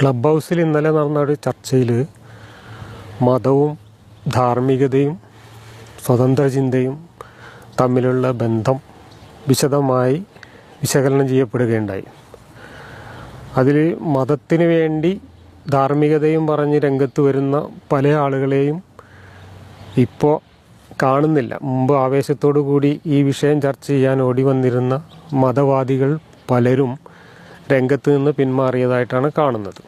Club ഹൗസിൽ ഇന്നലെ നടന്ന ഒരു ചർച്ചയിൽ മതവും ധാർമ്മികതയും സ്വതന്ത്ര ചിന്തയും തമ്മിലുള്ള ബന്ധം വിശദമായി വിശകലനം ചെയ്യപ്പെടുകയുണ്ടായി. അതിൽ മതത്തിന് വേണ്ടി ധാർമ്മികതയും പറഞ്ഞ് രംഗത്ത് വരുന്ന പല ആളുകളെയും ഇപ്പോൾ കാണുന്നില്ല. മുമ്പ് ആവേശത്തോടു കൂടി ഈ വിഷയം ചർച്ച ചെയ്യാൻ ഓടി വന്നിരുന്ന മതവാദികൾ പലരും രംഗത്ത് നിന്ന് പിന്മാറിയതായിട്ടാണ് കാണുന്നത്.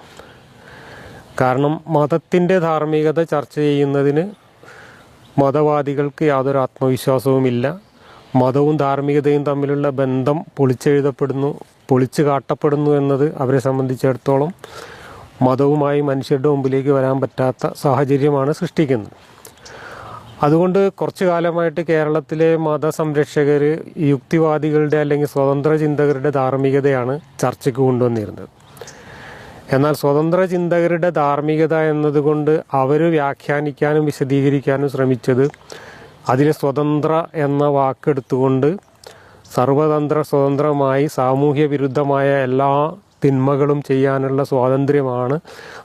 കാരണം മതത്തിന്റെ ധാർമ്മികത ചർച്ച ചെയ്യുന്നതിന് മതവാദികൾക്ക് യാതൊരു ആത്മവിശ്വാസവുമില്ല. മതവും ധാർമ്മികതയും തമ്മിലുള്ള ബന്ധം പൊളിച്ചെഴുതപ്പെടുന്നു പൊളിച്ചു കാട്ടപ്പെടുന്നു എന്നത് അവരെ സംബന്ധിച്ചിടത്തോളം മതവുമായി മനുഷ്യരുടെ മുമ്പിലേക്ക് വരാൻ പറ്റാത്ത സാഹചര്യമാണ് സൃഷ്ടിക്കുന്നത്. അതുകൊണ്ട് കുറച്ചു കാലമായിട്ട് കേരളത്തിലെ മതസംരക്ഷകർ യുക്തിവാദികളുടെ അല്ലെങ്കിൽ സ്വതന്ത്ര ചിന്തകരുടെ ധാർമ്മികതയാണ് ചർച്ചയ്ക്ക് കൊണ്ടുവന്നിരുന്നത്. എന്നാൽ സ്വതന്ത്ര ചിന്തകരുടെ ധാർമ്മികത എന്നതുകൊണ്ട് അവർ വ്യാഖ്യാനിക്കാനും വിശദീകരിക്കാനും ശ്രമിച്ചത് അതിലെ സ്വതന്ത്ര എന്ന വാക്കെടുത്തുകൊണ്ട് സർവതന്ത്ര സ്വതന്ത്രമായി സാമൂഹ്യ വിരുദ്ധമായ എല്ലാ തിന്മകളും ചെയ്യാനുള്ള സ്വാതന്ത്ര്യമാണ്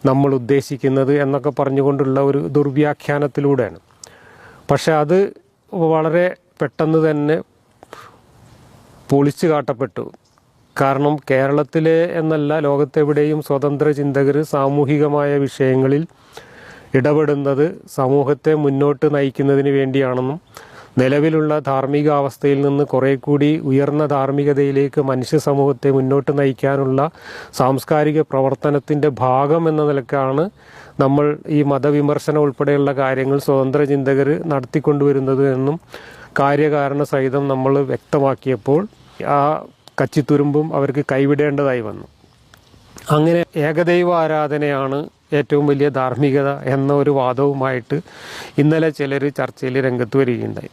നമ്മൾ ഉദ്ദേശിക്കുന്നത് എന്നൊക്കെ പറഞ്ഞുകൊണ്ടുള്ള ഒരു ദുർവ്യാഖ്യാനത്തിലൂടെയാണ്. പക്ഷെ അത് വളരെ പെട്ടെന്ന് തന്നെ പൊളിച്ചു കാട്ടപ്പെട്ടു. കാരണം കേരളത്തിലെ എന്നല്ല ലോകത്തെവിടെയും സ്വതന്ത്ര ചിന്തകർ സാമൂഹികമായ വിഷയങ്ങളിൽ ഇടപെടുന്നത് സമൂഹത്തെ മുന്നോട്ട് നയിക്കുന്നതിന് വേണ്ടിയാണെന്നും നിലവിലുള്ള ധാർമ്മിക അവസ്ഥയിൽ നിന്ന് കുറേ കൂടി ഉയർന്ന ധാർമ്മികതയിലേക്ക് മനുഷ്യ സമൂഹത്തെ മുന്നോട്ട് നയിക്കാനുള്ള സാംസ്കാരിക പ്രവർത്തനത്തിന്റെ ഭാഗം എന്ന നിലക്കാണ് നമ്മൾ ഈ മതവിമർശനം ഉൾപ്പെടെയുള്ള കാര്യങ്ങൾ സ്വതന്ത്ര ചിന്തകർ നടത്തിക്കൊണ്ടുവരുന്നത് എന്നും കാര്യകാരണ സഹിതം നമ്മൾ വ്യക്തമാക്കിയപ്പോൾ ആ കച്ചിത്തുരുമ്പും അവർക്ക് കൈവിടേണ്ടതായി വന്നു. അങ്ങനെ ഏകദൈവ ആരാധനയാണ് ഏറ്റവും വലിയ ധാർമ്മികത എന്ന ഒരു വാദവുമായിട്ട് ഇന്നലെ ചിലർ ചർച്ചയിൽ രംഗത്ത് വരികയുണ്ടായി.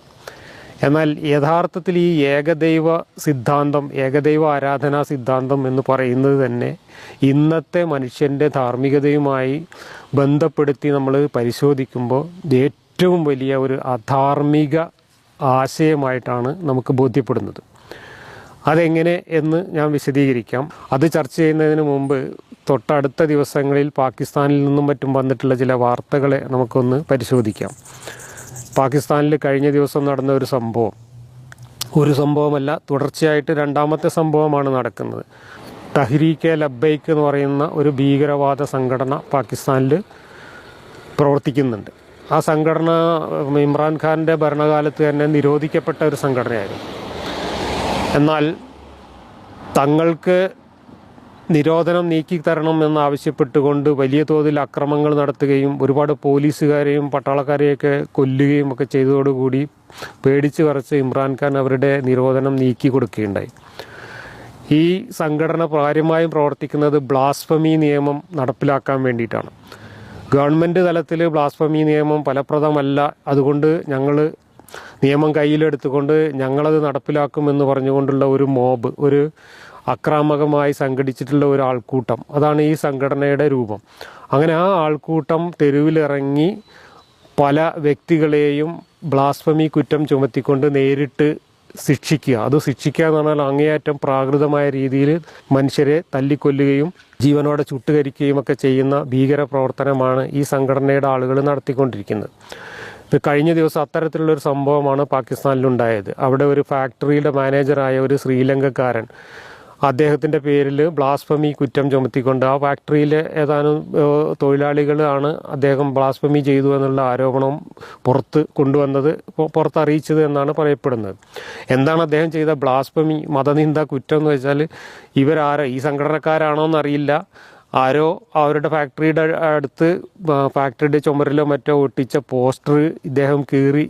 എന്നാൽ യഥാർത്ഥത്തിൽ ഈ ഏകദൈവ സിദ്ധാന്തം ഏകദൈവ ആരാധനാ സിദ്ധാന്തം എന്ന് പറയുന്നത് തന്നെ ഇന്നത്തെ മനുഷ്യന്റെ ധാർമ്മികതയുമായി ബന്ധപ്പെടുത്തി നമ്മൾ പരിശോധിക്കുമ്പോൾ ഏറ്റവും വലിയ ഒരു അധാർമിക ആശയമായിട്ടാണ് നമുക്ക് ബോധ്യപ്പെടുന്നത്. അതെങ്ങനെ എന്ന് ഞാൻ വിശദീകരിക്കാം. അത് ചർച്ച ചെയ്യുന്നതിന് മുമ്പ് തൊട്ടടുത്ത ദിവസങ്ങളിൽ പാകിസ്ഥാനിൽ നിന്നും മറ്റും വന്നിട്ടുള്ള ചില വാർത്തകളെ നമുക്കൊന്ന് പരിശോധിക്കാം. പാകിസ്ഥാനിൽ കഴിഞ്ഞ ദിവസം നടന്ന ഒരു സംഭവം. ഒരു സംഭവമല്ല തുടർച്ചയായിട്ട് രണ്ടാമത്തെ സംഭവമാണ് നടക്കുന്നത്. തഹ്രീക്കെ ലബൈക്ക് എന്ന് പറയുന്ന ഒരു ഭീകരവാദ സംഘടന പാകിസ്ഥാനിൽ പ്രവർത്തിക്കുന്നുണ്ട്. ആ സംഘടന ഇമ്രാൻഖാന്റെ ഭരണകാലത്ത് തന്നെ നിരോധിക്കപ്പെട്ട ഒരു സംഘടനയായിരുന്നു. എന്നാൽ തങ്ങൾക്ക് നിരോധനം നീക്കി നീക്കിത്തരണം എന്നാവശ്യപ്പെട്ടുകൊണ്ട് വലിയ തോതിൽ അക്രമങ്ങൾ നടത്തുകയും ഒരുപാട് പോലീസുകാരെയും പട്ടാളക്കാരെയൊക്കെ കൊല്ലുകയും ഒക്കെ ചെയ്തതോടുകൂടി പേടിച്ച് വരച്ച് ഇമ്രാൻഖാൻ അവരുടെ നിരോധനം നീക്കി കൊടുക്കുകയുണ്ടായി. ഈ സംഘടന കാര്യമായും പ്രവർത്തിക്കുന്നത് ബ്ലാസ്ഫമി നിയമം നടപ്പിലാക്കാൻ വേണ്ടിയിട്ടാണ്. ഗവൺമെന്റ് തലത്തിൽ ബ്ലാസ്ഫമി നിയമം ഫലപ്രദമല്ല. അതുകൊണ്ട് ഞങ്ങൾ നിയമം കയ്യിലെടുത്തുകൊണ്ട് ഞങ്ങളത് നടപ്പിലാക്കുമെന്ന് പറഞ്ഞുകൊണ്ടുള്ള ഒരു മോബ് ഒരു അക്രാമകമായി സംഘടിച്ചിട്ടുള്ള ഒരു ആൾക്കൂട്ടം. അതാണ് ഈ സംഘടനയുടെ രൂപം. അങ്ങനെ ആ ആൾക്കൂട്ടം തെരുവിലിറങ്ങി പല വ്യക്തികളെയും ബ്ലാസ്ഫമി കുറ്റം ചുമത്തിക്കൊണ്ട് നേരിട്ട് ശിക്ഷിക്കുക. അത് ശിക്ഷിക്കുക എന്ന് പറഞ്ഞാൽ അങ്ങേയറ്റം പ്രാകൃതമായ രീതിയിൽ മനുഷ്യരെ തല്ലിക്കൊല്ലുകയും ജീവനോടെ ചുട്ടുകരിക്കുകയും ഒക്കെ ചെയ്യുന്ന ഭീകര പ്രവർത്തനമാണ് ഈ സംഘടനയുടെ ആളുകൾ നടത്തിക്കൊണ്ടിരിക്കുന്നത്. ഇത് കഴിഞ്ഞ ദിവസം അത്തരത്തിലുള്ളൊരു സംഭവമാണ് പാകിസ്ഥാനിലുണ്ടായത്. അവിടെ ഒരു ഫാക്ടറിയുടെ മാനേജറായ ഒരു ശ്രീലങ്കക്കാരൻ അദ്ദേഹത്തിന്റെ പേരിൽ ബ്ലാസ്ഫമി കുറ്റം ചുമത്തിക്കൊണ്ട് ആ ഫാക്ടറിയിലെ ഏതാനും തൊഴിലാളികളാണ് അദ്ദേഹം ബ്ലാസ്ഫമി ചെയ്തു എന്നുള്ള ആരോപണം പുറത്ത് കൊണ്ടുവന്നത് പുറത്തറിയിച്ചത് എന്നാണ് പറയപ്പെടുന്നത്. എന്താണ് അദ്ദേഹം ചെയ്ത ബ്ലാസ്ഫമി മതനിന്ദ കുറ്റം എന്ന് വെച്ചാൽ ഇവരാരോ ഈ സംഘടനക്കാരാണോ എന്നറിയില്ല ആരോ അവരുടെ ഫാക്ടറിയുടെ അടുത്ത് ഫാക്ടറിയുടെ ചുമരിലോ മറ്റോ ഒട്ടിച്ച പോസ്റ്റർ ഇദ്ദേഹം കീറി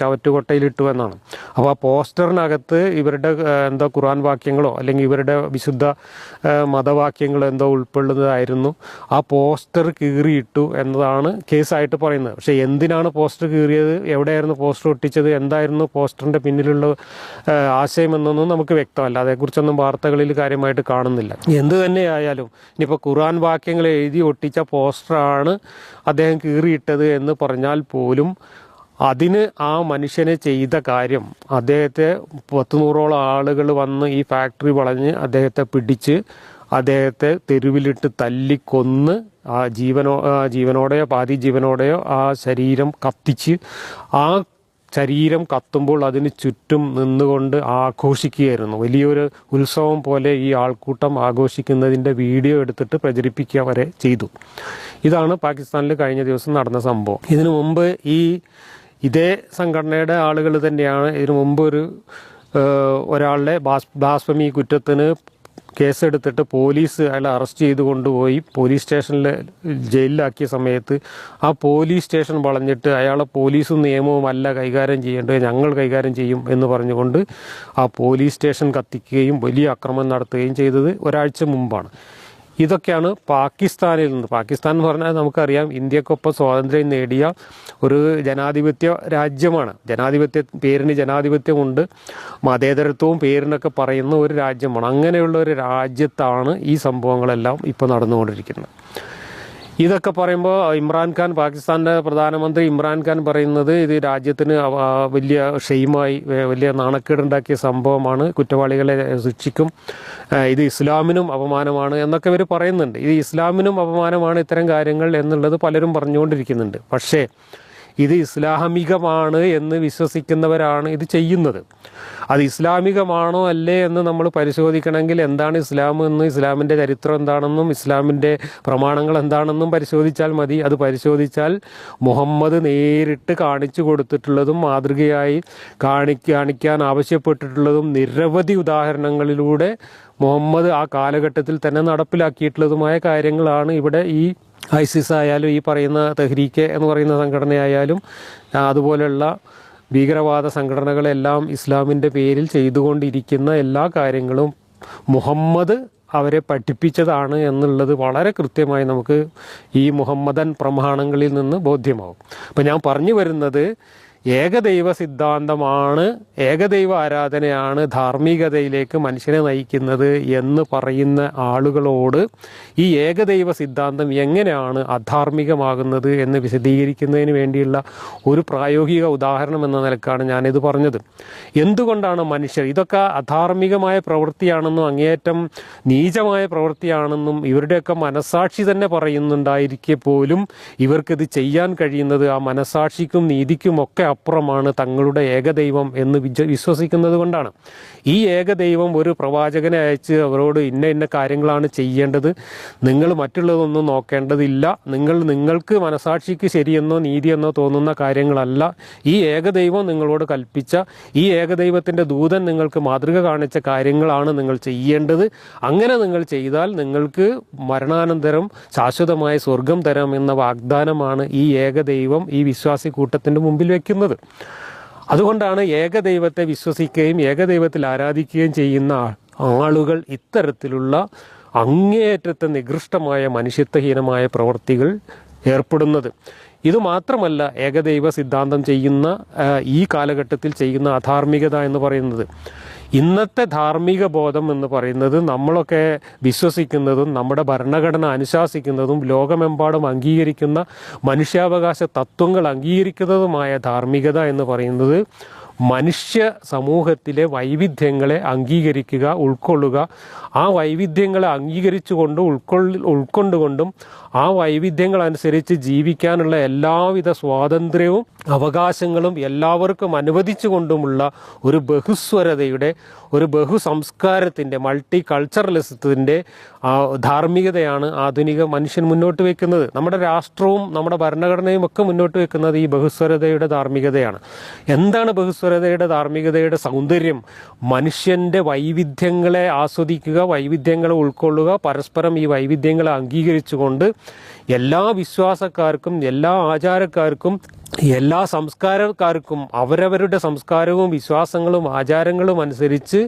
ചവറ്റുകൊട്ടയിലിട്ടു എന്നാണ്. അപ്പോൾ ആ പോസ്റ്ററിനകത്ത് ഇവരുടെ എന്തോ ഖുർആൻ വാക്യങ്ങളോ അല്ലെങ്കിൽ ഇവരുടെ വിശുദ്ധ മതവാക്യങ്ങളോ എന്തോ ഉൾപ്പെടുന്നതായിരുന്നു ആ പോസ്റ്റർ കീറിയിട്ടു എന്നതാണ് കേസായിട്ട് പറയുന്നത്. പക്ഷേ എന്തിനാണ് പോസ്റ്റർ കീറിയത്? എവിടെയായിരുന്നു പോസ്റ്റർ ഒട്ടിച്ചത്? എന്തായിരുന്നു പോസ്റ്ററിന്റെ പിന്നിലുള്ള ആശയം എന്നൊന്നും നമുക്ക് വ്യക്തമല്ല. അതേക്കുറിച്ചൊന്നും വാർത്തകളിൽ കാര്യമായിട്ട് കാണുന്നില്ല. എന്ത് തന്നെയായാലും ഇനിയിപ്പോൾ ഖുർആൻ വാക്യങ്ങൾ എഴുതി ഒട്ടിച്ച പോസ്റ്ററാണ് അദ്ദേഹം കീറിയിട്ടത് എന്ന് പറഞ്ഞാൽ പോലും അതിന് ആ മനുഷ്യനെ ചെയ്ത കാര്യം. അദ്ദേഹത്തെ പത്ത് നൂറോളം ആളുകൾ വന്ന് ഈ ഫാക്ടറി വളഞ്ഞ് അദ്ദേഹത്തെ പിടിച്ച് അദ്ദേഹത്തെ തെരുവിലിട്ട് തല്ലിക്കൊന്ന് ആ ജീവനോ ജീവനോടെയോ പാതി ജീവനോടെയോ ആ ശരീരം കത്തിച്ച് ആ ശരീരം കത്തുമ്പോൾ അതിന് ചുറ്റും നിന്നുകൊണ്ട് ആഘോഷിക്കുകയായിരുന്നു. വലിയൊരു ഉത്സവം പോലെ ഈ ആൾക്കൂട്ടം ആഘോഷിക്കുന്നതിന്റെ വീഡിയോ എടുത്തിട്ട് പ്രചരിപ്പിക്കുക വരെ ചെയ്തു. ഇതാണ് പാകിസ്ഥാനിൽ കഴിഞ്ഞ ദിവസം നടന്ന സംഭവം. ഇതിനു മുമ്പ് ഈ ഇതേ സംഘടനയുടെ ആളുകൾ തന്നെയാണ് ഇതിനു മുമ്പ് ഒരു ഒരാളുടെ ബാസ് ബാസ്ഫമി കുറ്റത്തിന് കേസെടുത്തിട്ട് പോലീസ് അയാളെ അറസ്റ്റ് ചെയ്ത് കൊണ്ടുപോയി പോലീസ് സ്റ്റേഷനിൽ ജയിലിലാക്കിയ സമയത്ത് ആ പോലീസ് സ്റ്റേഷൻ വളഞ്ഞിട്ട് അയാളെ പോലീസും നിയമവും അല്ല കൈകാര്യം ചെയ്യേണ്ടത് ഞങ്ങൾ കൈകാര്യം ചെയ്യും എന്ന് പറഞ്ഞുകൊണ്ട് ആ പോലീസ് സ്റ്റേഷൻ കത്തിക്കുകയും വലിയ അക്രമം നടത്തുകയും ചെയ്തത് ഒരാഴ്ച മുമ്പാണ്. ഇതൊക്കെയാണ് പാകിസ്ഥാനിൽ നിന്ന്. പാകിസ്ഥാൻ എന്ന് പറഞ്ഞാൽ നമുക്കറിയാം ഇന്ത്യക്കൊപ്പം സ്വാതന്ത്ര്യം നേടിയ ഒരു ജനാധിപത്യ രാജ്യമാണ്. ജനാധിപത്യ പേരിന് ജനാധിപത്യമുണ്ട്. മതേതരത്വവും പേരിനൊക്കെ പറയുന്ന ഒരു രാജ്യമാണ്. അങ്ങനെയുള്ള ഒരു രാജ്യത്താണ് ഈ സംഭവങ്ങളെല്ലാം ഇപ്പോൾ നടന്നുകൊണ്ടിരിക്കുന്നത്. ഇതൊക്കെ പറയുമ്പോൾ ഇമ്രാൻഖാൻ പാകിസ്ഥാന്റെ പ്രധാനമന്ത്രി ഇമ്രാൻഖാൻ പറയുന്നത് ഇത് രാജ്യത്തിന് വലിയ ഷെയ്മായി വലിയ നാണക്കേടുണ്ടാക്കിയ സംഭവമാണ്. കുറ്റവാളികളെ ശിക്ഷിക്കും. ഇത് ഇസ്ലാമിനും അപമാനമാണ് എന്നൊക്കെ ഇവർ പറയുന്നുണ്ട്. ഇത് ഇസ്ലാമിനും അപമാനമാണ് ഇത്തരം കാര്യങ്ങൾ എന്നുള്ളത് പലരും പറഞ്ഞുകൊണ്ടിരിക്കുന്നുണ്ട്. പക്ഷേ ഇത് ഇസ്ലാമികമാണ് എന്ന് വിശ്വസിക്കുന്നവരാണ് ഇത് ചെയ്യുന്നത്. അത് ഇസ്ലാമികമാണോ അല്ലേ എന്ന് നമ്മൾ പരിശോധിക്കണമെങ്കിൽ എന്താണ് ഇസ്ലാം എന്ന് ഇസ്ലാമിന്റെ ചരിത്രം എന്താണെന്നും ഇസ്ലാമിന്റെ പ്രമാണങ്ങൾ എന്താണെന്നും പരിശോധിച്ചാൽ മതി. അത് പരിശോധിച്ചാൽ മുഹമ്മദ് നേരിട്ട് കാണിച്ചു കൊടുത്തിട്ടുള്ളതും മാതൃകയായി കാണി കാണിക്കാൻ ആവശ്യപ്പെട്ടിട്ടുള്ളതും നിരവധി ഉദാഹരണങ്ങളിലൂടെ മുഹമ്മദ് ആ കാലഘട്ടത്തിൽ തന്നെ നടപ്പിലാക്കിയിട്ടുള്ളതുമായ കാര്യങ്ങളാണ് ഇവിടെ ഈ ഐസിസ് ആയാലും ഈ പറയുന്ന തെഹ്രീക്ക് എന്ന് പറയുന്ന സംഘടനയായാലും അതുപോലെയുള്ള ഭീകരവാദ സംഘടനകളെല്ലാം ഇസ്ലാമിന്റെ പേരിൽ ചെയ്തുകൊണ്ടിരിക്കുന്ന എല്ലാ കാര്യങ്ങളും മുഹമ്മദ് അവരെ പഠിപ്പിച്ചതാണ് എന്നുള്ളത് വളരെ കൃത്യമായി നമുക്ക് ഈ മുഹമ്മദൻ പ്രമാണങ്ങളിൽ നിന്ന് ബോധ്യമാവും. അപ്പം ഞാൻ പറഞ്ഞു വരുന്നത് ഏകദൈവ സിദ്ധാന്തമാണ് ഏകദൈവ ആരാധനയാണ് ധാർമ്മികതയിലേക്ക് മനുഷ്യനെ നയിക്കുന്നത് എന്ന് പറയുന്ന ആളുകളോട് ഈ ഏകദൈവ സിദ്ധാന്തം എങ്ങനെയാണ് അധാർമികമാകുന്നത് എന്ന് വിശദീകരിക്കുന്നതിന് വേണ്ടിയുള്ള ഒരു പ്രായോഗിക ഉദാഹരണം എന്ന നിലക്കാണ് ഞാനിത് പറഞ്ഞത്. എന്തുകൊണ്ടാണ് മനുഷ്യർ ഇതൊക്കെ അധാർമികമായ പ്രവൃത്തിയാണെന്നും അങ്ങേയറ്റം നീചമായ പ്രവൃത്തിയാണെന്നും ഇവരുടെയൊക്കെ മനസാക്ഷി തന്നെ പറയുന്നുണ്ടായിരിക്കെ പോലും ഇവർക്കിത് ചെയ്യാൻ കഴിയുന്നത് ആ മനസാക്ഷിക്കും നീതിക്കും ഒക്കെ അപ്പുറമാണ് തങ്ങളുടെ ഏകദൈവം എന്ന് വിജ വിശ്വസിക്കുന്നത് കൊണ്ടാണ്. ഈ ഏകദൈവം ഒരു പ്രവാചകനെ അയച്ച് അവരോട് ഇന്ന ഇന്ന കാര്യങ്ങളാണ് ചെയ്യേണ്ടത്. നിങ്ങൾ മറ്റുള്ളതൊന്നും നോക്കേണ്ടതില്ല. നിങ്ങൾ നിങ്ങൾക്ക് മനസാക്ഷിക്ക് ശരിയെന്നോ നീതിയെന്നോ തോന്നുന്ന കാര്യങ്ങളല്ല. ഈ ഏകദൈവം നിങ്ങളോട് കൽപ്പിച്ച ഈ ഏകദൈവത്തിന്റെ ദൂതൻ നിങ്ങൾക്ക് മാതൃക കാണിച്ച കാര്യങ്ങളാണ് നിങ്ങൾ ചെയ്യേണ്ടത്. അങ്ങനെ നിങ്ങൾ ചെയ്താൽ നിങ്ങൾക്ക് മരണാനന്തരം ശാശ്വതമായ സ്വർഗം തരാം എന്ന വാഗ്ദാനമാണ് ഈ ഏകദൈവം ഈ വിശ്വാസി കൂട്ടത്തിന്റെ മുമ്പിൽ വെക്കുന്നത് അതുകൊണ്ടാണ് ഏകദൈവത്തെ വിശ്വസിക്കുകയും ഏകദൈവത്തിൽ ആരാധിക്കുകയും ചെയ്യുന്ന ആളുകൾ ഇത്തരത്തിലുള്ള അങ്ങേയറ്റത്തെ നികൃഷ്ടമായ മനുഷ്യത്വഹീനമായ പ്രവൃത്തികൾ ഏർപ്പെടുന്നത്. ഇത് മാത്രമല്ല ഏകദൈവ സിദ്ധാന്തം ചെയ്യുന്ന ഈ കാലഘട്ടത്തിൽ ചെയ്യുന്ന അധാർമികത എന്ന് പറയുന്നത്. ഇന്നത്തെ ധാർമ്മിക ബോധം എന്ന് പറയുന്നത് നമ്മളൊക്കെ വിശ്വസിക്കുന്നതും നമ്മുടെ ഭരണഘടന അനുശാസിക്കുന്നതും ലോകമെമ്പാടും അംഗീകരിക്കുന്ന മനുഷ്യാവകാശ തത്വങ്ങൾ അംഗീകരിക്കുന്നതുമായ ധാർമ്മികത എന്ന് പറയുന്നത് മനുഷ്യ സമൂഹത്തിലെ വൈവിധ്യങ്ങളെ അംഗീകരിക്കുക ഉൾക്കൊള്ളുക. ആ വൈവിധ്യങ്ങളെ അംഗീകരിച്ചുകൊണ്ട് ഉൾക്കൊള്ളി ഉൾക്കൊണ്ടുകൊണ്ടും ആ വൈവിധ്യങ്ങൾ അനുസരിച്ച് ജീവിക്കാനുള്ള എല്ലാവിധ സ്വാതന്ത്ര്യവും അവകാശങ്ങളും എല്ലാവർക്കും അനുവദിച്ചുകൊണ്ടുമുള്ള ഒരു ബഹുസ്വരതയുടെ ഒരു ബഹുസംസ്കാരത്തിന്റെ മൾട്ടി കൾച്ചറലിസത്തിന്റെ ധാർമ്മികതയാണ് ആധുനിക മനുഷ്യൻ മുന്നോട്ട് വെക്കുന്നത്. നമ്മുടെ രാഷ്ട്രവും നമ്മുടെ ഭരണഘടനയും ഒക്കെ മുന്നോട്ട് വെക്കുന്നത് ഈ ബഹുസ്വരതയുടെ ധാർമ്മികതയാണ്. എന്താണ് ബഹുസ്വരതയുടെ ധാർമ്മികതയുടെ സൗന്ദര്യം? മനുഷ്യന്റെ വൈവിധ്യങ്ങളെ ആസ്വദിക്കുക വൈവിധ്യങ്ങളെ ഉൾക്കൊള്ളുക പരസ്പരം ഈ വൈവിധ്യങ്ങളെ അംഗീകരിച്ചുകൊണ്ട് എല്ലാ വിശ്വാസക്കാർക്കും എല്ലാ ആചാരക്കാർക്കും എല്ലാ സംസ്കാരക്കാർക്കും അവരവരുടെ സംസ്കാരവും വിശ്വാസങ്ങളും ആചാരങ്ങളും അനുസരിച്ച്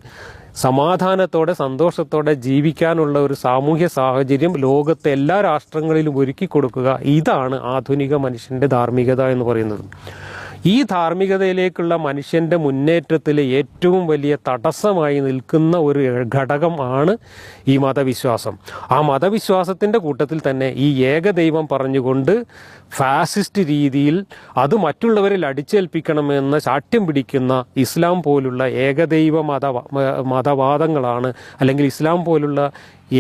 സമാധാനത്തോടെ സന്തോഷത്തോടെ ജീവിക്കാനുള്ള ഒരു സാമൂഹ്യ സാഹചര്യം ലോകത്തെ എല്ലാ രാഷ്ട്രങ്ങളിലും ഒരുക്കി കൊടുക്കുക ഇതാണ് ആധുനിക മനുഷ്യന്റെ ധാർമ്മികത എന്ന് പറയുന്നത്. ഈ ധാർമ്മികതയിലേക്കുള്ള മനുഷ്യന്റെ മുന്നേറ്റത്തിൽ ഏറ്റവും വലിയ തടസ്സമായി നിൽക്കുന്ന ഒരു ഘടകമാണ് ഈ മതവിശ്വാസം. ആ മതവിശ്വാസത്തിന്റെ കൂട്ടത്തിൽ തന്നെ ഈ ഏകദൈവം പറഞ്ഞുകൊണ്ട് ഫാസിസ്റ്റ് രീതിയിൽ അത് മറ്റുള്ളവരിൽ അടിച്ചേൽപ്പിക്കണമെന്ന് ശാഠ്യം പിടിക്കുന്ന ഇസ്ലാം പോലുള്ള ഏകദൈവ മത മതവാദങ്ങളാണ് അല്ലെങ്കിൽ ഇസ്ലാം പോലുള്ള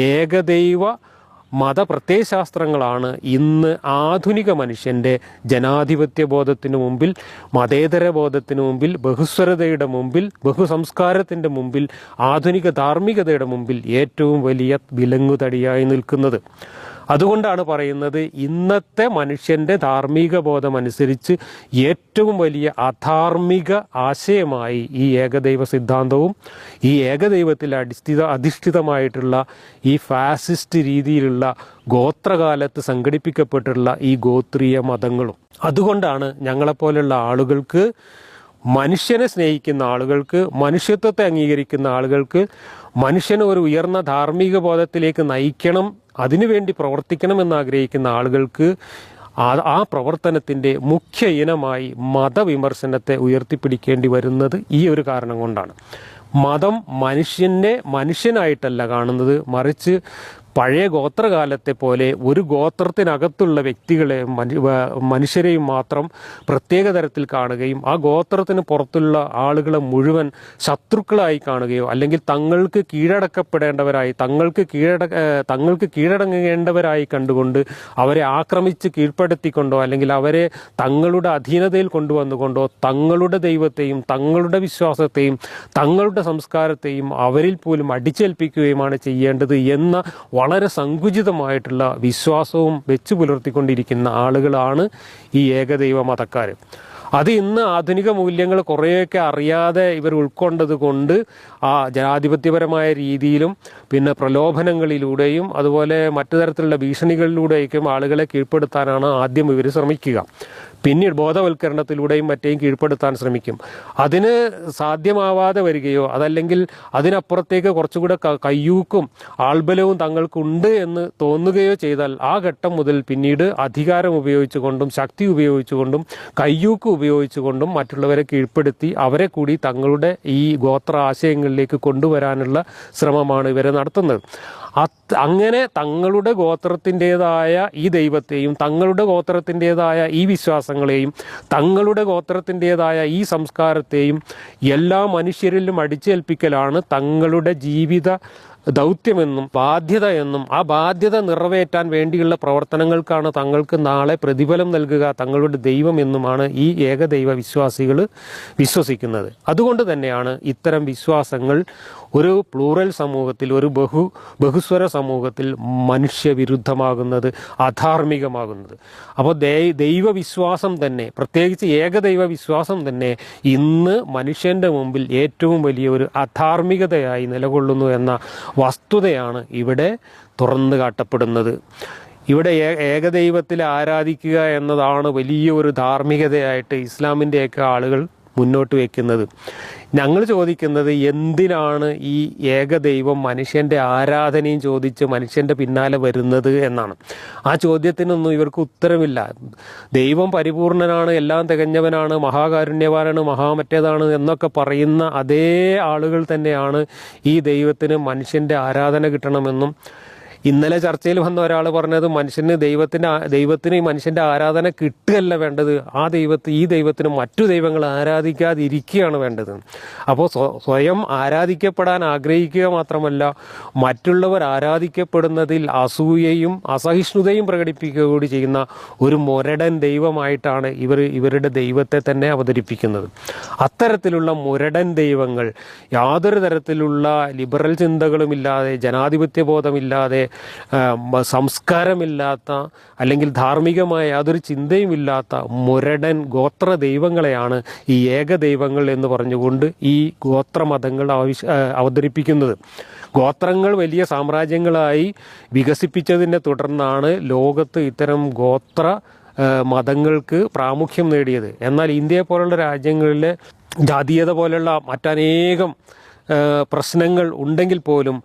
ഏകദൈവ മതപ്രത്യയശാസ്ത്രങ്ങളാണ് ഇന്ന് ആധുനിക മനുഷ്യന്റെ ജനാധിപത്യ ബോധത്തിനു മുമ്പിൽ മതേതര ബോധത്തിനു മുമ്പിൽ ബഹുസ്വരതയുടെ മുമ്പിൽ ബഹുസംസ്കാരത്തിന്റെ മുമ്പിൽ ആധുനിക ധാർമ്മികതയുടെ മുമ്പിൽ ഏറ്റവും വലിയ വിലങ്ങുതടിയായി നിൽക്കുന്നത്. അതുകൊണ്ടാണ് പറയുന്നത് ഇന്നത്തെ മനുഷ്യന്റെ ധാർമ്മിക ബോധമനുസരിച്ച് ഏറ്റവും വലിയ അധാർമിക ആശയമായി ഈ ഏകദൈവ സിദ്ധാന്തവും ഈ ഏകദൈവത്തിൽ അടിസ്ഥിത അധിഷ്ഠിതമായിട്ടുള്ള ഈ ഫാസിസ്റ്റ് രീതിയിലുള്ള ഗോത്രകാലത്ത് സംഘടിപ്പിക്കപ്പെട്ടിട്ടുള്ള ഈ ഗോത്രീയ മതങ്ങളും. അതുകൊണ്ടാണ് ഞങ്ങളെപ്പോലുള്ള ആളുകൾക്ക് മനുഷ്യനെ സ്നേഹിക്കുന്ന ആളുകൾക്ക് മനുഷ്യത്വത്തെ അംഗീകരിക്കുന്ന ആളുകൾക്ക് മനുഷ്യനെ ഒരു ഉയർന്ന ധാർമ്മിക ബോധത്തിലേക്ക് നയിക്കണം അതിനുവേണ്ടി പ്രവർത്തിക്കണമെന്ന് ആഗ്രഹിക്കുന്ന ആളുകൾക്ക് ആ പ്രവർത്തനത്തിന്റെ മുഖ്യ ഇനമായി മതവിമർശനത്തെ ഉയർത്തിപ്പിടിക്കേണ്ടി വരുന്നത് ഈ ഒരു കാരണം കൊണ്ടാണ്. മതം മനുഷ്യനെ മനുഷ്യനായിട്ടല്ല കാണുന്നത്. മറിച്ച് പഴയ ഗോത്രകാലത്തെ പോലെ ഒരു ഗോത്രത്തിനകത്തുള്ള വ്യക്തികളെ മനുഷ്യരെയും മാത്രം പ്രത്യേക തരത്തിൽ കാണുകയും ആ ഗോത്രത്തിന് പുറത്തുള്ള ആളുകളെ മുഴുവൻ ശത്രുക്കളായി കാണുകയോ അല്ലെങ്കിൽ തങ്ങൾക്ക് കീഴടക്കപ്പെടേണ്ടവരായി തങ്ങൾക്ക് കീഴട തങ്ങൾക്ക് കീഴടങ്ങേണ്ടവരായി കണ്ടുകൊണ്ട് അവരെ ആക്രമിച്ച് കീഴ്പ്പെടുത്തിക്കൊണ്ടോ അല്ലെങ്കിൽ അവരെ തങ്ങളുടെ അധീനതയിൽ കൊണ്ടുവന്നുകൊണ്ടോ തങ്ങളുടെ ദൈവത്തെയും തങ്ങളുടെ വിശ്വാസത്തെയും തങ്ങളുടെ സംസ്കാരത്തെയും അവരിൽ പോലും അടിച്ചേൽപ്പിക്കുകയുമാണ് ചെയ്യേണ്ടത് എന്ന വളരെ സങ്കുചിതമായിട്ടുള്ള വിശ്വാസവും വെച്ചു പുലർത്തിക്കൊണ്ടിരിക്കുന്ന ആളുകളാണ് ഈ ഏകദൈവ മതക്കാർ. അത് ഇന്ന് ആധുനിക മൂല്യങ്ങൾ കുറേയൊക്കെ അറിയാതെ ഇവർ ഉൾക്കൊണ്ടത് കൊണ്ട് ആ ജനാധിപത്യപരമായ രീതിയിലും പിന്നെ പ്രലോഭനങ്ങളിലൂടെയും അതുപോലെ മറ്റു തരത്തിലുള്ള ഭീഷണികളിലൂടെയൊക്കെയും ആളുകളെ കീഴ്പ്പെടുത്താനാണ് ആദ്യം ഇവർ ശ്രമിക്കുക. പിന്നീട് ബോധവൽക്കരണത്തിലൂടെയും മറ്റേയും കീഴ്പ്പെടുത്താൻ ശ്രമിക്കും. അതിന് സാധ്യമാവാതെ വരികയോ അതല്ലെങ്കിൽ അതിനപ്പുറത്തേക്ക് കുറച്ചുകൂടെ കയ്യൂക്കും ആൾബലവും തങ്ങൾക്കുണ്ട് എന്ന് തോന്നുകയോ ചെയ്താൽ ആ ഘട്ടം മുതൽ പിന്നീട് അധികാരം ഉപയോഗിച്ചുകൊണ്ടും ശക്തി ഉപയോഗിച്ചുകൊണ്ടും കയ്യൂക്ക് ഉപയോഗിച്ചുകൊണ്ടും മറ്റുള്ളവരെ കീഴ്പ്പെടുത്തി അവരെ കൂടി തങ്ങളുടെ ഈ ഗോത്ര ആശയങ്ങളിലേക്ക് കൊണ്ടുവരാനുള്ള ശ്രമമാണ് ഇവരെ നടത്തുന്നത്. അങ്ങനെ തങ്ങളുടെ ഗോത്രത്തിന്റെതായ ഈ ദൈവത്തെയും തങ്ങളുടെ ഗോത്രത്തിന്റെതായ ഈ വിശ്വാസങ്ങളെയും തങ്ങളുടെ ഗോത്രത്തിന്റെതായ ഈ സംസ്കാരത്തെയും എല്ലാ മനുഷ്യരിലും അടിച്ചേൽപ്പിക്കലാണ് തങ്ങളുടെ ജീവിത ദൗത്യമെന്നും ബാധ്യത എന്നും ആ ബാധ്യത നിറവേറ്റാൻ വേണ്ടിയുള്ള പ്രവർത്തനങ്ങൾക്കാണ് തങ്ങൾക്ക് നാളെ പ്രതിഫലം നൽകുക തങ്ങളുടെ ദൈവം എന്നുമാണ് ഈ ഏകദൈവ വിശ്വാസികൾ വിശ്വസിക്കുന്നത്. അതുകൊണ്ട് തന്നെയാണ് ഇത്തരം വിശ്വാസങ്ങൾ ഒരു പ്ലൂറൽ സമൂഹത്തിൽ ഒരു ബഹു ബഹുസ്വര സമൂഹത്തിൽ മനുഷ്യവിരുദ്ധമാകുന്നത് അധാർമികമാകുന്നത്. അപ്പോൾ ദൈവവിശ്വാസം തന്നെ പ്രത്യേകിച്ച് ഏകദൈവ വിശ്വാസം തന്നെ ഇന്ന് മനുഷ്യന്റെ മുമ്പിൽ ഏറ്റവും വലിയ ഒരു അധാർമികതയായി നിലകൊള്ളുന്നു എന്ന വസ്തുതയാണ് ഇവിടെ തുറന്നു കാട്ടപ്പെടുന്നത്. ഇവിടെ ഏകദൈവത്തിൽ ആരാധിക്കുക എന്നതാണ് വലിയ ഒരു ധാർമ്മികതയായിട്ട് ഇസ്ലാമിന്റെയൊക്കെ ആളുകൾ മുന്നോട്ട് വയ്ക്കുന്നത് ഞങ്ങൾ ചോദിക്കുന്നത് എന്തിനാണ് ഈ ഏകദൈവം മനുഷ്യന്റെ ആരാധനയും ചോദിച്ച് മനുഷ്യന്റെ പിന്നാലെ വരുന്നത് എന്നാണ്. ആ ചോദ്യത്തിനൊന്നും ഇവർക്ക് ഉത്തരമില്ല. ദൈവം പരിപൂർണനാണ് എല്ലാം തികഞ്ഞവനാണ് മഹാകാരുണ്യവാനാണ് മഹാമറ്റേതാണ് എന്നൊക്കെ പറയുന്ന അതേ ആളുകൾ തന്നെയാണ് ഈ ദൈവത്തിന് മനുഷ്യന്റെ ആരാധന കിട്ടണമെന്നും ഇന്നലെ ചർച്ചയിൽ വന്ന ഒരാൾ പറഞ്ഞത് മനുഷ്യന് ദൈവത്തിന്റെ ദൈവത്തിന് ഈ മനുഷ്യന്റെ ആരാധന കിട്ടുകയല്ല വേണ്ടത്. ആ ദൈവത്തെ ഈ ദൈവത്തിന് മറ്റു ദൈവങ്ങൾ ആരാധിക്കാതിരിക്കുകയാണ് വേണ്ടത്. അപ്പോൾ സ്വയം ആരാധിക്കപ്പെടാൻ ആഗ്രഹിക്കുക മാത്രമല്ല മറ്റുള്ളവർ ആരാധിക്കപ്പെടുന്നതിൽ അസൂയയും അസഹിഷ്ണുതയും പ്രകടിപ്പിക്കുക കൂടി ചെയ്യുന്ന ഒരു മുരടൻ ദൈവമായിട്ടാണ് ഇവർ ഇവരുടെ ദൈവത്തെ തന്നെ അവതരിപ്പിക്കുന്നത്. അത്തരത്തിലുള്ള മുരടൻ ദൈവങ്ങൾ യാതൊരു തരത്തിലുള്ള ലിബറൽ ചിന്തകളുമില്ലാതെ ജനാധിപത്യ ബോധമില്ലാതെ ആ, മ- സംസ്കാരമില്ലാത്ത അല്ലെങ്കിൽ ധാർമ്മികമായ യാതൊരു ചിന്തയുമില്ലാത്ത മുരടൻ ഗോത്ര ദൈവങ്ങളെയാണ് ഈ ഏക ദൈവങ്ങൾ എന്ന് പറഞ്ഞുകൊണ്ട് ഈ ഗോത്രമതങ്ങൾ ആവശ്യ അവതരിപ്പിക്കുന്നത്. ഗോത്രങ്ങൾ വലിയ സാമ്രാജ്യങ്ങളായി വികസിപ്പിച്ചതിനെ തുടർന്നാണ് ലോകത്ത് ഇത്തരം ഗോത്ര മതങ്ങൾക്ക് പ്രാമുഖ്യം നേടിയത്. എന്നാൽ ഇന്ത്യയെ പോലുള്ള രാജ്യങ്ങളിലെ ജാതീയത പോലുള്ള മറ്റനേകം പ്രശ്നങ്ങൾ ഉണ്ടെങ്കിൽ പോലും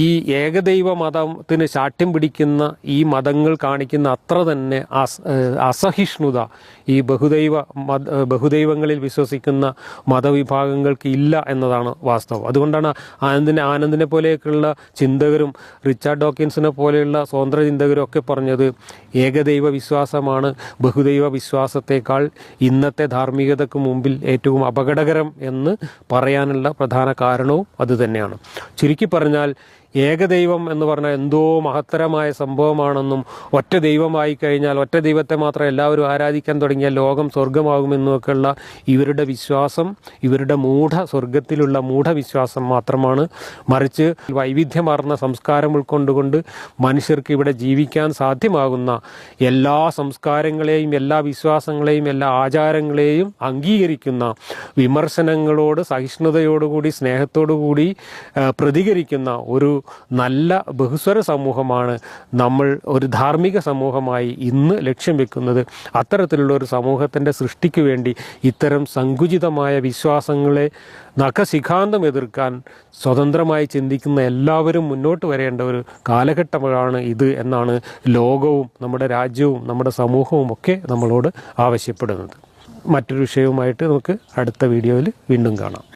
ഈ ഏകദൈവ മതത്തിന് ശാഠ്യം പിടിക്കുന്ന ഈ മതങ്ങൾ കാണിക്കുന്ന അത്ര തന്നെ അസ അസഹിഷ്ണുത ഈ ബഹുദൈവ മത ബഹുദൈവങ്ങളിൽ വിശ്വസിക്കുന്ന മതവിഭാഗങ്ങൾക്ക് ഇല്ല എന്നതാണ് വാസ്തവം. അതുകൊണ്ടാണ് ആനന്ദിനെ ആനന്ദിനെ പോലെയൊക്കെയുള്ള ചിന്തകരും റിച്ചാർഡ് ഡോക്കിൻസിനെ പോലെയുള്ള സ്വതന്ത്ര ചിന്തകരും ഒക്കെ പറഞ്ഞത് ഏകദൈവ വിശ്വാസമാണ്. ബഹുദൈവ വിശ്വാസത്തെക്കാൾ ഇന്നത്തെ ധാർമ്മികതയ്ക്ക് മുമ്പിൽ ഏറ്റവും അപകടകരം എന്ന് പറയാനുള്ള പ്രധാന കാരണവും അതുതന്നെയാണ് ചുരുക്കി പറഞ്ഞാൽ ഏകദൈവം എന്ന് പറഞ്ഞാൽ എന്തോ മഹത്തരമായ സംഭവമാണെന്നും ഒറ്റ ദൈവമായി കഴിഞ്ഞാൽ ഒറ്റ ദൈവത്തെ മാത്രം എല്ലാവരും ആരാധിക്കാൻ തുടങ്ങിയാൽ ലോകം സ്വർഗമാകുമെന്നുമൊക്കെയുള്ള ഇവരുടെ വിശ്വാസം ഇവരുടെ മൂഢ സ്വർഗത്തിലുള്ള മൂഢവിശ്വാസം മാത്രമാണ്. മറിച്ച് വൈവിധ്യമാർന്ന സംസ്കാരം ഉൾക്കൊണ്ടുകൊണ്ട് മനുഷ്യർക്ക് ഇവിടെ ജീവിക്കാൻ സാധ്യമാകുന്ന എല്ലാ സംസ്കാരങ്ങളെയും എല്ലാ വിശ്വാസങ്ങളെയും എല്ലാ ആചാരങ്ങളെയും അംഗീകരിക്കുന്ന വിമർശനങ്ങളോട് സഹിഷ്ണുതയോടുകൂടി സ്നേഹത്തോടുകൂടി പ്രതികരിക്കുന്ന ഒരു നല്ല ബഹുസ്വര സമൂഹമാണ് നമ്മൾ ഒരു ധാർമ്മിക സമൂഹമായി ഇന്ന് ലക്ഷ്യം വെക്കുന്നത്. അത്തരത്തിലുള്ള ഒരു സമൂഹത്തിന്റെ സൃഷ്ടിക്ക് വേണ്ടി ഇത്തരം സങ്കുചിതമായ വിശ്വാസങ്ങളെ നഖശിഖാന്തം എതിർക്കാൻ സ്വതന്ത്രമായി ചിന്തിക്കുന്ന എല്ലാവരും മുന്നോട്ട് വരേണ്ട ഒരു കാലഘട്ടമാണ് ഇത് എന്നാണ് ലോകവും നമ്മുടെ രാജ്യവും നമ്മുടെ സമൂഹവും ഒക്കെ നമ്മളോട് ആവശ്യപ്പെടുന്നത്. മറ്റൊരു വിഷയവുമായിട്ട് നമുക്ക് അടുത്ത വീഡിയോയിൽ വീണ്ടും കാണാം.